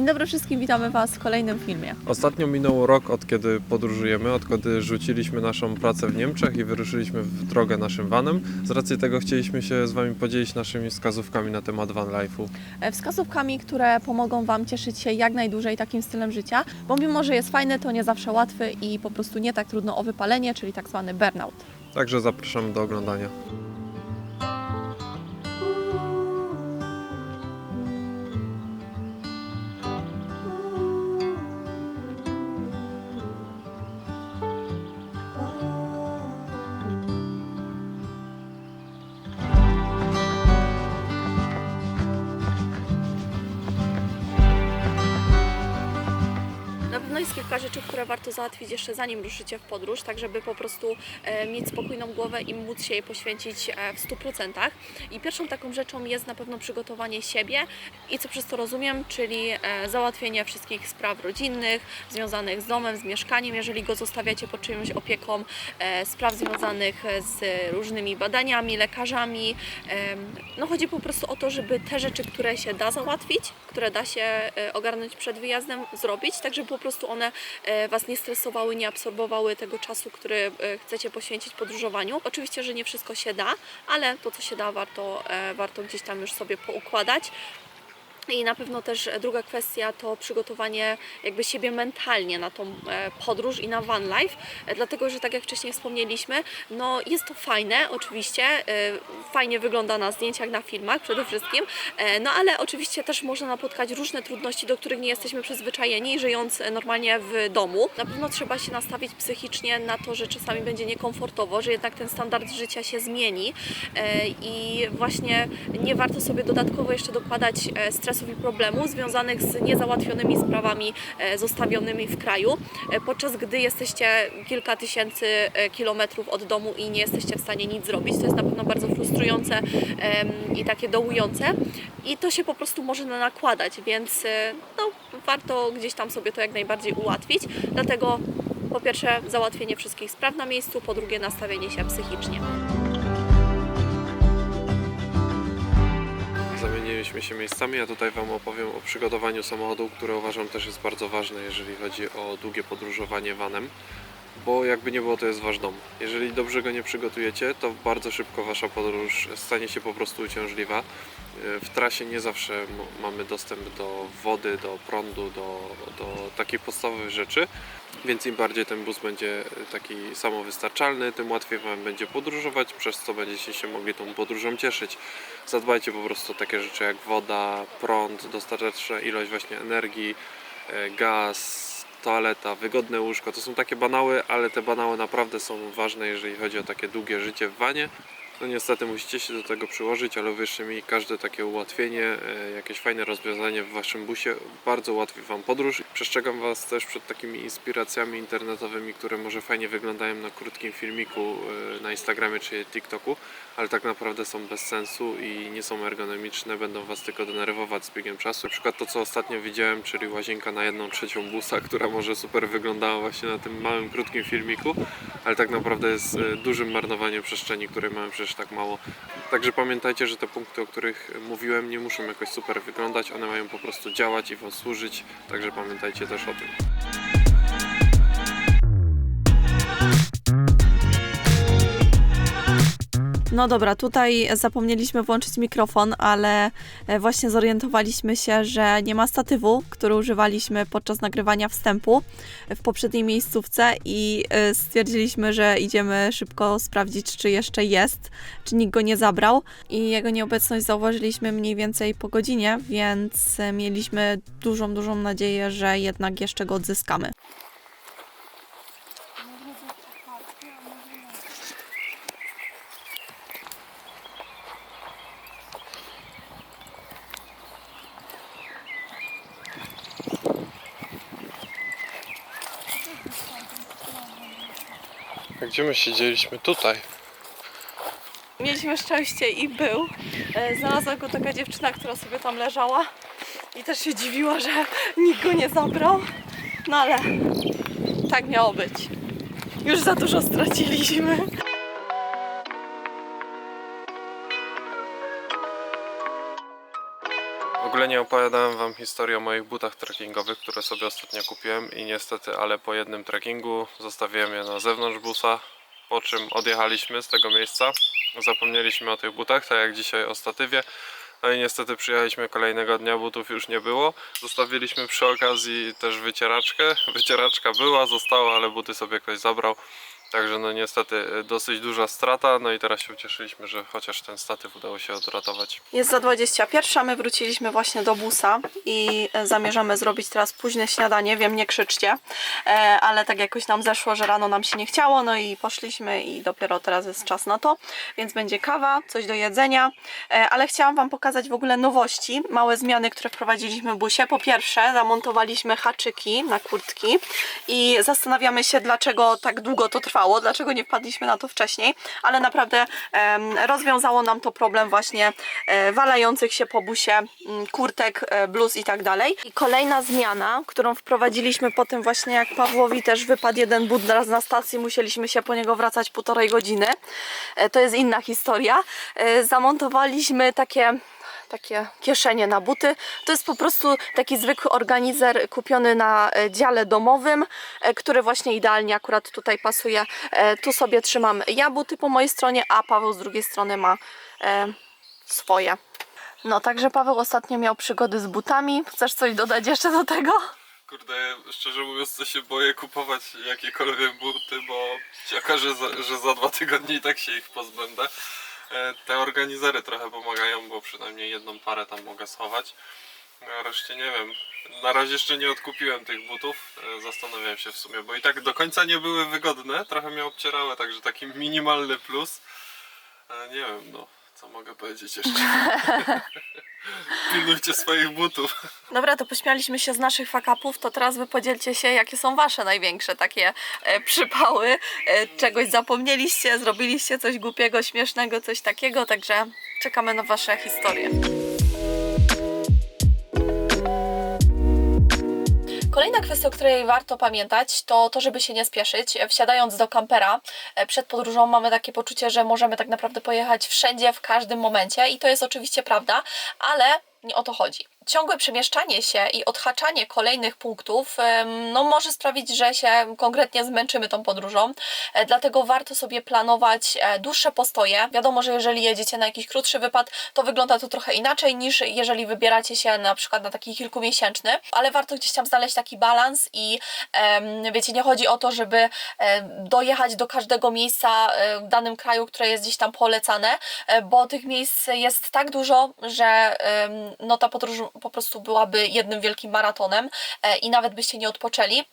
Dzień dobry wszystkim, witamy Was w kolejnym filmie. Ostatnio minął rok od kiedy podróżujemy, od kiedy rzuciliśmy naszą pracę w Niemczech i wyruszyliśmy w drogę naszym vanem. Z racji tego chcieliśmy się z Wami podzielić naszymi wskazówkami na temat van life'u. E, Wskazówkami, które pomogą Wam cieszyć się jak najdłużej takim stylem życia, bo mimo, że jest fajny, to nie zawsze łatwy i po prostu nie tak trudno o wypalenie, czyli tak zwany burnout. Także zapraszamy do oglądania. Załatwić jeszcze zanim ruszycie w podróż, tak żeby po prostu e, mieć spokojną głowę i móc się jej poświęcić e, w 100%. I pierwszą taką rzeczą jest na pewno przygotowanie siebie i co przez to rozumiem, czyli e, załatwienie wszystkich spraw rodzinnych, związanych z domem, z mieszkaniem, jeżeli go zostawiacie pod czyjąś opieką, spraw związanych z różnymi badaniami, lekarzami. No chodzi po prostu o to, żeby te rzeczy, które się da załatwić, które da się e, ogarnąć przed wyjazdem, zrobić, tak żeby po prostu one e, Was nie stresowały, nie absorbowały tego czasu, który e, chcecie poświęcić podróżowaniu. Oczywiście, że nie wszystko się da, ale to, co się da, warto, warto gdzieś tam już sobie poukładać. I na pewno też druga kwestia to przygotowanie jakby siebie mentalnie na tą e, podróż i na van life, e, dlatego że tak jak wcześniej wspomnieliśmy, no jest to fajne oczywiście, e, fajnie wygląda na zdjęciach, na filmach przede wszystkim, no ale oczywiście też można napotkać różne trudności, do których nie jesteśmy przyzwyczajeni, żyjąc normalnie w domu. Na pewno trzeba się nastawić psychicznie na to, że czasami będzie niekomfortowo, że jednak ten standard życia się zmieni i właśnie nie warto sobie dodatkowo jeszcze dokładać e, stresów i problemów związanych z niezałatwionymi sprawami e, zostawionymi w kraju, e, podczas gdy jesteście kilka tysięcy e, kilometrów od domu i nie jesteście w stanie nic zrobić. To jest na pewno bardzo frustrujące i takie dołujące i to się po prostu może na- nakładać, więc no, warto gdzieś tam sobie to jak najbardziej ułatwić. Dlatego po pierwsze załatwienie wszystkich spraw na miejscu, po drugie nastawienie się psychicznie. Zamieniliśmy się miejscami, a tutaj Wam opowiem o przygotowaniu samochodu, które uważam też jest bardzo ważne, jeżeli chodzi o długie podróżowanie vanem. Bo jakby nie było, to jest Wasz dom. Jeżeli dobrze go nie przygotujecie, to bardzo szybko Wasza podróż stanie się po prostu uciążliwa. Yy, W trasie nie zawsze mamy dostęp do wody, do prądu, do, do takich podstawowych rzeczy, więc im bardziej ten bus będzie taki samowystarczalny, tym łatwiej Wam będzie podróżować, przez co będziecie się mogli tą podróżą cieszyć. Zadbajcie po prostu o takie rzeczy jak woda, prąd, dostateczna ilość właśnie energii, e, gaz, toaleta, wygodne łóżko. To są takie banały, ale te banały naprawdę są ważne, jeżeli chodzi o takie długie życie w wanie. No niestety musicie się do tego przyłożyć, ale uwierzcie mi, każde takie ułatwienie, e, jakieś fajne rozwiązanie w Waszym busie bardzo ułatwi Wam podróż. Przestrzegam Was też przed takimi inspiracjami internetowymi, które może fajnie wyglądają na krótkim filmiku e, na Instagramie czy TikToku, ale tak naprawdę są bez sensu i nie są ergonomiczne, będą Was tylko denerwować z biegiem czasu. Na przykład to, co ostatnio widziałem, czyli łazienka na jedną trzecią busa, która może super wyglądała właśnie na tym małym, krótkim filmiku, ale tak naprawdę jest e, dużym marnowaniem przestrzeni, której mamy przecież tak mało. Także pamiętajcie, że te punkty, o których mówiłem, nie muszą jakoś super wyglądać, one mają po prostu działać i Wam służyć, także pamiętajcie też o tym. No dobra, tutaj zapomnieliśmy włączyć mikrofon, ale e, właśnie zorientowaliśmy się, że nie ma statywu, który używaliśmy podczas nagrywania wstępu w poprzedniej miejscówce i e, stwierdziliśmy, że idziemy szybko sprawdzić, czy jeszcze jest, czy nikt go nie zabrał. I jego nieobecność zauważyliśmy mniej więcej po godzinie, więc mieliśmy dużą, dużą nadzieję, że jednak jeszcze go odzyskamy. Gdzie my siedzieliśmy? Tutaj. Mieliśmy szczęście i był. E, Znalazła go taka dziewczyna, która sobie tam leżała i też się dziwiła, że nikt go nie zabrał. No ale tak miało być. Już za dużo straciliśmy. Ogóle nie opowiadałem wam historii o moich butach trekkingowych, które sobie ostatnio kupiłem i niestety, ale po jednym trekkingu zostawiłem je na zewnątrz busa, po czym odjechaliśmy z tego miejsca. Zapomnieliśmy o tych butach, tak jak dzisiaj o statywie. No i niestety przyjechaliśmy kolejnego dnia, butów już nie było. Zostawiliśmy przy okazji też wycieraczkę. Wycieraczka była, została, ale buty sobie ktoś zabrał. Także no niestety y, dosyć duża strata, no i teraz się ucieszyliśmy, że chociaż ten statyw udało się odratować. Jest za 21, my wróciliśmy właśnie do busa i e, zamierzamy zrobić teraz późne śniadanie. Wiem, nie krzyczcie, e, ale tak jakoś nam zeszło, że rano nam się nie chciało, no i poszliśmy i dopiero teraz jest czas na to, więc będzie kawa, coś do jedzenia, e, ale chciałam Wam pokazać w ogóle nowości, małe zmiany, które wprowadziliśmy w busie. Po pierwsze, zamontowaliśmy haczyki na kurtki i zastanawiamy się, dlaczego tak długo to trwało, dlaczego nie wpadliśmy na to wcześniej, ale naprawdę rozwiązało nam to problem właśnie e, walających się po busie mm, kurtek, e, bluz i tak dalej. I kolejna zmiana, którą wprowadziliśmy po tym właśnie jak Pawłowi też wypadł jeden but raz na stacji, musieliśmy się po niego wracać półtorej godziny. E, To jest inna historia. Zamontowaliśmy takie takie kieszenie na buty. To jest po prostu taki zwykły organizer kupiony na e, dziale domowym, e, który właśnie idealnie akurat tutaj pasuje. E, Tu sobie trzymam ja buty po mojej stronie, a Paweł z drugiej strony ma swoje. No, także Paweł ostatnio miał przygody z butami. Chcesz coś dodać jeszcze do tego? Kurde, szczerze mówiąc, to się boję kupować jakiekolwiek buty, bo się okaże, że za dwa tygodnie i tak się ich pozbędę. E, Te organizery trochę pomagają, bo przynajmniej jedną parę tam mogę schować. No, reszcie nie wiem. Na razie jeszcze nie odkupiłem tych butów. E, Zastanawiam się w sumie, bo i tak do końca nie były wygodne. Trochę mnie obcierały, także taki minimalny plus. E, Nie wiem, no. Co mogę powiedzieć jeszcze? Pilnujcie swoich butów. Dobra, to pośmialiśmy się z naszych fakapów, to teraz wy podzielcie się, jakie są wasze największe takie e, przypały. E, czegoś zapomnieliście, zrobiliście coś głupiego, śmiesznego, coś takiego, także czekamy na wasze historie. Kolejna kwestia, o której warto pamiętać, to to, żeby się nie spieszyć. Wsiadając do kampera e, przed podróżą mamy takie poczucie, że możemy tak naprawdę pojechać wszędzie, w każdym momencie i to jest oczywiście prawda, ale nie o to chodzi. Ciągłe przemieszczanie się i odhaczanie kolejnych punktów no, może sprawić, że się konkretnie zmęczymy tą podróżą, e, dlatego warto sobie planować e, dłuższe postoje. Wiadomo, że jeżeli jedziecie na jakiś krótszy wypad, to wygląda to trochę inaczej niż jeżeli wybieracie się na przykład na taki kilkumiesięczny, ale warto gdzieś tam znaleźć taki balans i wiecie, nie chodzi o to, żeby e, dojechać do każdego miejsca w danym kraju, które jest gdzieś tam polecane, bo tych miejsc jest tak dużo, że no ta podróż po prostu byłaby jednym wielkim maratonem e, i nawet byście nie odpoczęli.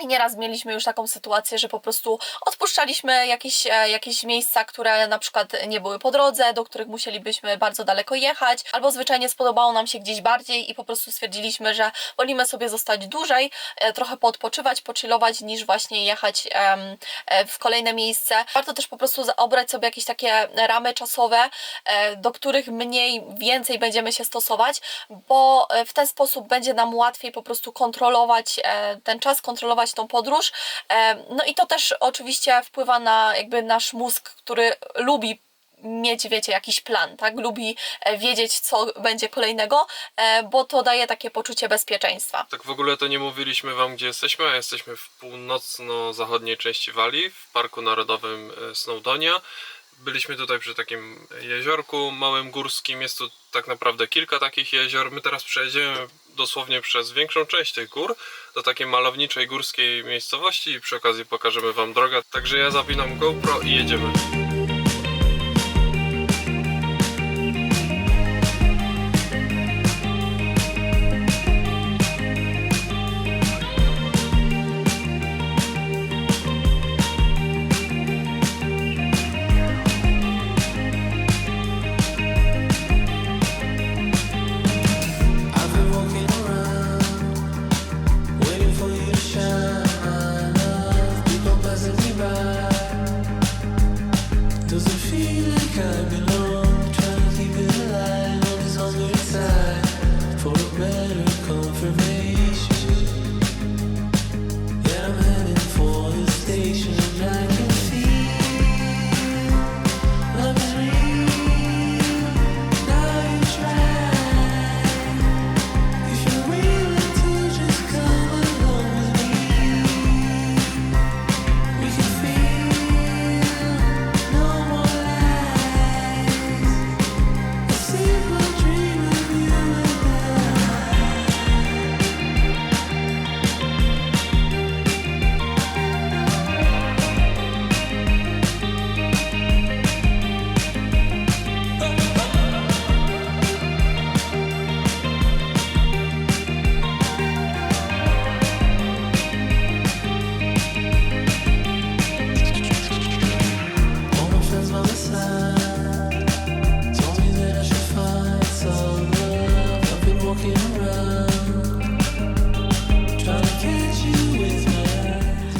I nieraz mieliśmy już taką sytuację, że po prostu odpuszczaliśmy jakieś, e, jakieś miejsca, które na przykład nie były po drodze, do których musielibyśmy bardzo daleko jechać, albo zwyczajnie spodobało nam się gdzieś bardziej i po prostu stwierdziliśmy, że wolimy sobie zostać dłużej, e, trochę poodpoczywać, pochillować, niż właśnie jechać e, w kolejne miejsce. Warto też po prostu obrać sobie jakieś takie ramy czasowe, do których mniej, więcej będziemy się stosować, bo w ten sposób będzie nam łatwiej po prostu kontrolować ten czas, kontrolować tą podróż. E, No i to też oczywiście wpływa na jakby nasz mózg, który lubi mieć, wiecie, jakiś plan, tak? Lubi e, wiedzieć, co będzie kolejnego, e, bo to daje takie poczucie bezpieczeństwa. Tak w ogóle to nie mówiliśmy wam gdzie jesteśmy, a jesteśmy w północno-zachodniej części Walii, w Parku Narodowym Snowdonia. Byliśmy tutaj przy takim jeziorku małym górskim, jest tu tak naprawdę kilka takich jezior. My teraz przejedziemy dosłownie przez większą część tych gór do takiej malowniczej górskiej miejscowości i przy okazji pokażemy wam drogę. Także ja zapinam GoPro i jedziemy.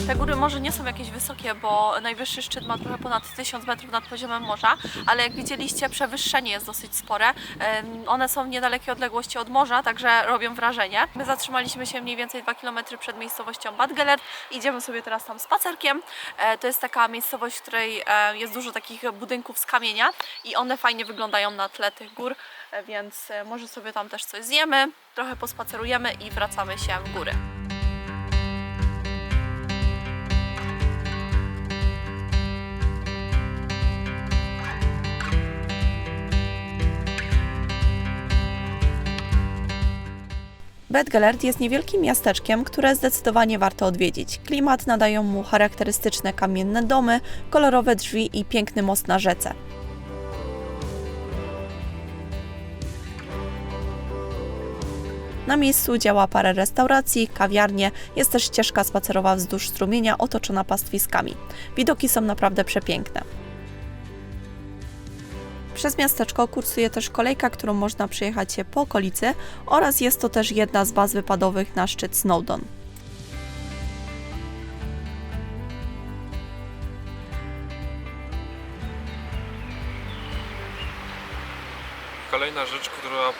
Te góry może nie są jakieś wysokie, bo najwyższy szczyt ma trochę ponad 1000 metrów nad poziomem morza, ale jak widzieliście, przewyższenie jest dosyć spore. One są w niedalekiej odległości od morza, także robią wrażenie. My zatrzymaliśmy się mniej więcej 2 km przed miejscowością Bad Gellert. Idziemy sobie teraz tam spacerkiem. E, To jest taka miejscowość, w której e, jest dużo takich budynków z kamienia i one fajnie wyglądają na tle tych gór, więc e, może sobie tam też coś zjemy, trochę pospacerujemy i wracamy się w góry. Bedgelert jest niewielkim miasteczkiem, które zdecydowanie warto odwiedzić. Klimat nadają mu charakterystyczne kamienne domy, kolorowe drzwi i piękny most na rzece. Na miejscu działa parę restauracji, kawiarnie, jest też ścieżka spacerowa wzdłuż strumienia otoczona pastwiskami. Widoki są naprawdę przepiękne. Przez miasteczko kursuje też kolejka, którą można przejechać się po okolicy oraz jest to też jedna z baz wypadowych na szczyt Snowdon.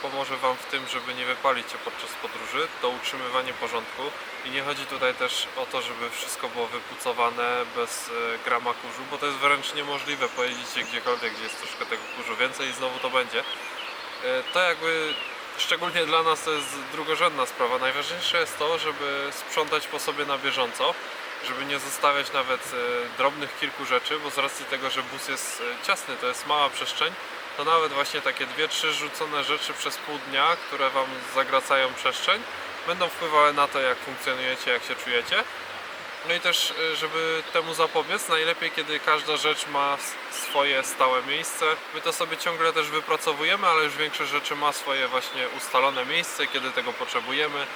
Pomoże Wam w tym, żeby nie wypalić się podczas podróży, to utrzymywanie porządku. I nie chodzi tutaj też o to, żeby wszystko było wypucowane bez e, grama kurzu, bo to jest wręcz niemożliwe. Pojedziecie gdziekolwiek, gdzie jest troszkę tego kurzu więcej i znowu to będzie. E, To jakby szczególnie dla nas to jest drugorzędna sprawa. Najważniejsze jest to, żeby sprzątać po sobie na bieżąco, żeby nie zostawiać nawet e, drobnych kilku rzeczy, bo z racji tego, że bus jest ciasny, to jest mała przestrzeń, to nawet właśnie takie dwie, trzy rzucone rzeczy przez pół dnia, które Wam zagracają przestrzeń, będą wpływały na to, jak funkcjonujecie, jak się czujecie. No i też, y, żeby temu zapobiec, najlepiej kiedy każda rzecz ma swoje stałe miejsce. My to sobie ciągle też wypracowujemy, ale już większość rzeczy ma swoje właśnie ustalone miejsce, kiedy tego potrzebujemy,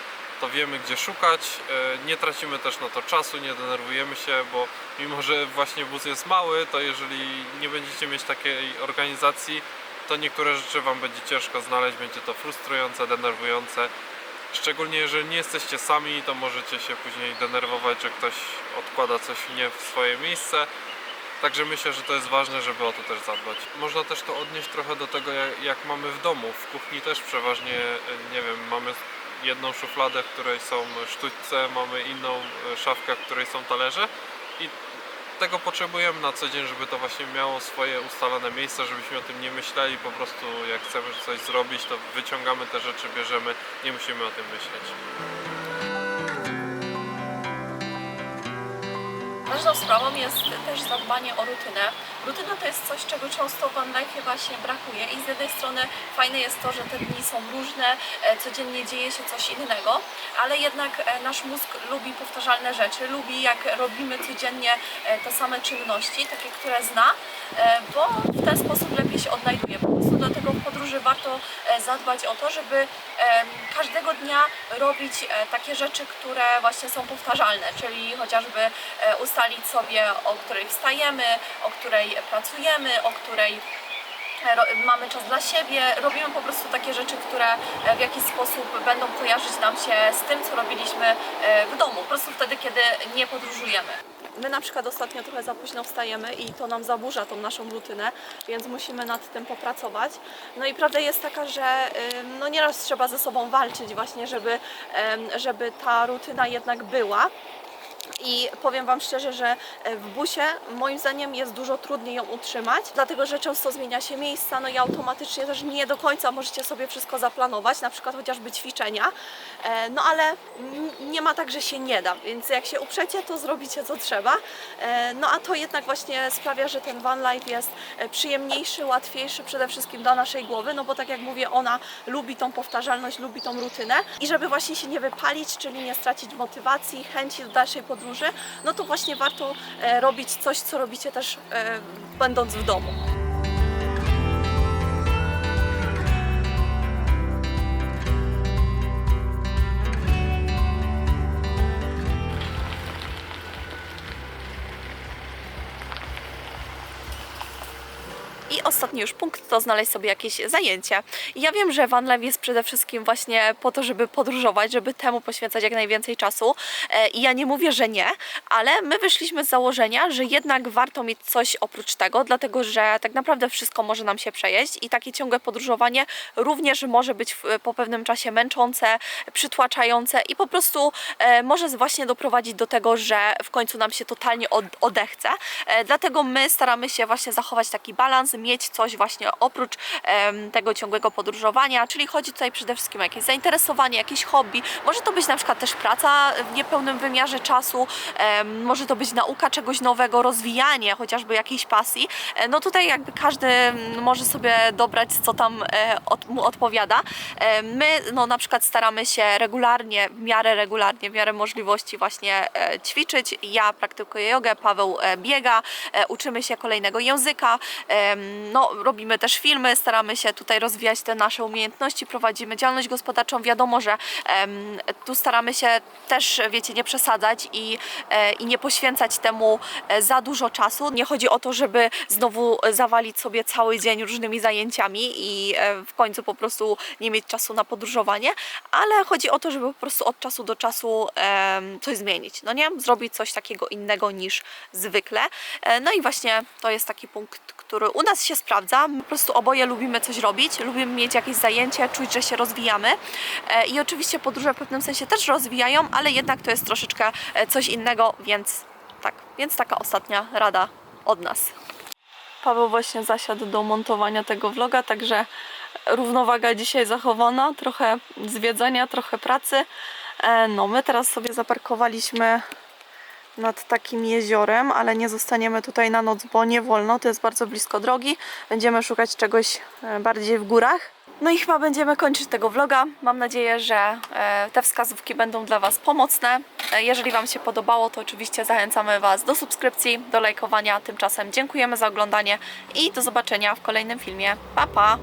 to wiemy gdzie szukać. Y, Nie tracimy też na to czasu, nie denerwujemy się, bo mimo, że właśnie bus jest mały, to jeżeli nie będziecie mieć takiej organizacji, to niektóre rzeczy Wam będzie ciężko znaleźć, będzie to frustrujące, denerwujące. Szczególnie jeżeli nie jesteście sami, to możecie się później denerwować, że ktoś odkłada coś nie w swoje miejsce. Także myślę, że to jest ważne, żeby o to też zadbać. Można też to odnieść trochę do tego, jak, jak mamy w domu. W kuchni też przeważnie, e, nie wiem, mamy jedną szufladę, w której są sztućce, mamy inną e, szafkę, w której są talerze i tego potrzebujemy na co dzień, żeby to właśnie miało swoje ustalone miejsce, żebyśmy o tym nie myśleli, po prostu jak chcemy coś zrobić, to wyciągamy te rzeczy, bierzemy, nie musimy o tym myśleć. Ważną sprawą jest też zadbanie o rutynę. Rutyna to jest coś, czego często w OneLife właśnie brakuje i z jednej strony fajne jest to, że te dni są różne, e, codziennie dzieje się coś innego, ale jednak e, nasz mózg lubi powtarzalne rzeczy, lubi jak robimy codziennie e, te same czynności, takie, które zna, bo w ten sposób lepiej się odnajduje. Prostu dlatego w podróży warto e, zadbać o to, żeby każdego dnia robić e, takie rzeczy, które właśnie są powtarzalne, czyli chociażby e, ustalić sobie, o której wstajemy, o której pracujemy, o której mamy czas dla siebie, robimy po prostu takie rzeczy, które e, w jakiś sposób będą kojarzyć nam się z tym, co robiliśmy e, w domu, po prostu wtedy, kiedy nie podróżujemy. My na przykład ostatnio trochę za późno wstajemy i to nam zaburza tą naszą rutynę, więc musimy nad tym popracować. No i prawda jest taka, że no nieraz trzeba ze sobą walczyć właśnie, żeby, żeby ta rutyna jednak była. I powiem Wam szczerze, że e, w busie moim zdaniem jest dużo trudniej ją utrzymać, dlatego że często zmienia się miejsca, no i automatycznie też nie do końca możecie sobie wszystko zaplanować, na przykład chociażby ćwiczenia, E, no ale nie ma tak, że się nie da, więc jak się uprzecie, to zrobicie co trzeba. E, No a to jednak właśnie sprawia, że ten van life jest przyjemniejszy, łatwiejszy przede wszystkim dla naszej głowy, no bo tak jak mówię, ona lubi tą powtarzalność, lubi tą rutynę i żeby właśnie się nie wypalić, czyli nie stracić motywacji, chęci do dalszej podróży, no to właśnie warto e, robić coś, co robicie też e, będąc w domu. Ostatni już punkt to znaleźć sobie jakieś zajęcie. Ja wiem, że Van Leeuwen jest przede wszystkim właśnie po to, żeby podróżować, żeby temu poświęcać jak najwięcej czasu. E, I ja nie mówię, że nie, ale my wyszliśmy z założenia, że jednak warto mieć coś oprócz tego, dlatego że tak naprawdę wszystko może nam się przejeść i takie ciągłe podróżowanie również może być po pewnym czasie męczące, przytłaczające i po prostu e, może właśnie doprowadzić do tego, że w końcu nam się totalnie od, odechce. E, dlatego my staramy się właśnie zachować taki balans, mieć coś właśnie oprócz tego ciągłego podróżowania, czyli chodzi tutaj przede wszystkim o jakieś zainteresowanie, jakieś hobby. Może to być na przykład też praca w niepełnym wymiarze czasu, może to być nauka czegoś nowego, rozwijanie chociażby jakiejś pasji. E, no tutaj jakby każdy może sobie dobrać, co tam e, mu odpowiada. E, my no na przykład staramy się regularnie, w miarę regularnie, w miarę możliwości właśnie ćwiczyć. Ja praktykuję jogę, Paweł biega, uczymy się kolejnego języka, no robimy też filmy, staramy się tutaj rozwijać te nasze umiejętności, prowadzimy działalność gospodarczą. Wiadomo, że tu staramy się też, wiecie, nie przesadzać i, e, i nie poświęcać temu e, za dużo czasu. Nie chodzi o to, żeby znowu zawalić sobie cały dzień różnymi zajęciami i e, w końcu po prostu nie mieć czasu na podróżowanie, ale chodzi o to, żeby po prostu od czasu do czasu em, coś zmienić, no nie? Zrobić coś takiego innego niż zwykle. E, No i właśnie to jest taki punkt, który u nas się sprawdza. My po prostu oboje lubimy coś robić, lubimy mieć jakieś zajęcie, czuć, że się rozwijamy. E, I oczywiście podróże w pewnym sensie też rozwijają, ale jednak to jest troszeczkę e, coś innego, więc tak, więc taka ostatnia rada od nas. Paweł właśnie zasiadł do montowania tego vloga, także równowaga dzisiaj zachowana, trochę zwiedzania, trochę pracy. E, No, my teraz sobie zaparkowaliśmy nad takim jeziorem, ale nie zostaniemy tutaj na noc, bo nie wolno, to jest bardzo blisko drogi. Będziemy szukać czegoś e, bardziej w górach. No i chyba będziemy kończyć tego vloga. Mam nadzieję, że e, te wskazówki będą dla Was pomocne. E, Jeżeli Wam się podobało, to oczywiście zachęcamy Was do subskrypcji, do lajkowania. Tymczasem dziękujemy za oglądanie i do zobaczenia w kolejnym filmie. Pa, pa!